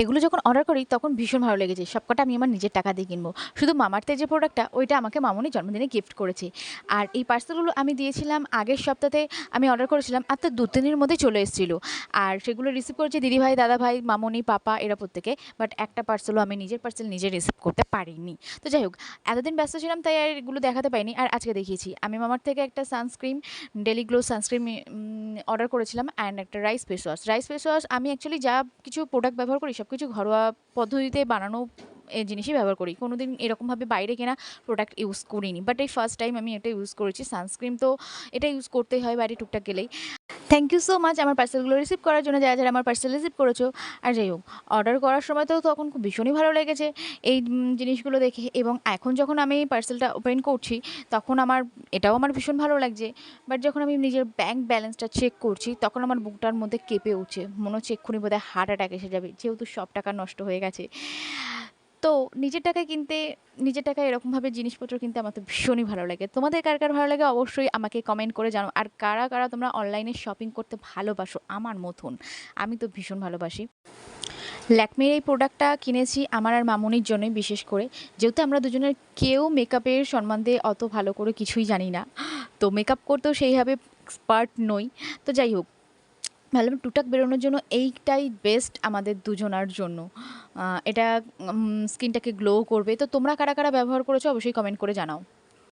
এগুলো যখন অর্ডার করি, তখন ভীষণ ভালো লেগেছে। সবকটা আমি আমার নিজের টাকা দিয়ে কিনবো। শুধু মামার্থের যে প্রোডাক্টটা ওইটা আমাকে মামনি জন্মদিনে গিফট করেছে। আর এই পার্সেলগুলো আমি দিয়েছিলাম আগের সপ্তাহে আমি অর্ডার করেছিলাম, আর তো দু তিনের মধ্যে চলে এসেছিল। আর সেগুলো রিসিভ করেছে দিদিভাই দাদাভাই মামনি, পাপা, এরা প্রত্যেকে। বাট একটা পার্সেলও আমি নিজের পার্সেল নিজে রিসিভ করতে পারিনি। তো যাই হোক, এতদিন ব্যস্ত ছিলাম, তাই আর এগুলো দেখাতে পাইনি। আর আজকে দেখিয়েছি। আমি মামার থেকে একটা sunscreen daily glow sunscreen order করেছিলাম অ্যান্ড একটা rice face wash rice face wash আমি অ্যাকচুয়ালি যা কিছু প্রোডাক্ট ব্যবহার করি সব কিছু ঘরোয়া পদ্ধতিতে বানানো এই জিনিসই ব্যবহার করি। কোনো দিন এরকমভাবে বাইরে কেনা প্রোডাক্ট ইউজ করিনি। বাট এই ফার্স্ট টাইম আমি এটা ইউজ করেছি সানস্ক্রিন তো এটা ইউজ করতেই হয় বাইরে টুকটাক গেলেই। থ্যাংক ইউ সো মাচ আমার পার্সেলগুলো রিসিভ করার জন্য যারা যারা আমার পার্সেল রিসিভ করেছ, আর যাই হোক অর্ডার করার সময় তো তখন খুব ভীষণই ভালো লেগেছে এই জিনিসগুলো দেখে। এবং এখন যখন আমি পার্সেলটা ওপেন করছি, তখন আমার, এটাও আমার ভীষণ ভালো লাগছে। বাট যখন আমি নিজের ব্যাংক ব্যালেন্সটা চেক করছি, তখন আমার বুকটার মধ্যে কেঁপে উঠছে। মনে হচ্ছে এক্ষুনি বোধহয় হার্ট অ্যাটাক এসে যাবে, যেহেতু সব টাকা নষ্ট হয়ে গেছে। তো নিজের টাকায় কিনতে, নিজের টাকায় এরকমভাবে জিনিসপত্র কিনতে আমার তো ভীষণই ভালো লাগে। তোমাদের কার কার ভালো লাগে অবশ্যই আমাকে কমেন্ট করে জানো আর কারা কারা তোমরা অনলাইনে শপিং করতে ভালোবাসো? আমার মতন। আমি তো ভীষণ ভালোবাসি। ল্যাকমির এই প্রোডাক্টটা কিনেছি আমার আর মামনির জন্যই বিশেষ করে। যেহেতু আমরা দুজনের কেউ মেকআপের সম্বন্ধে অত ভালো করে কিছুই জানি না। তো মেকআপ করতেও সেইভাবে এক্সপার্ট নই। তো যাই হোক ভালো, টুকটাক বেরোনোর জন্য এইটাই বেস্ট আমাদের দুজনার জন্য। এটা স্কিনটাকে গ্লো করবে। তো তোমরা কারা কারা ব্যবহার করেছ অবশ্যই কমেন্ট করে জানাও।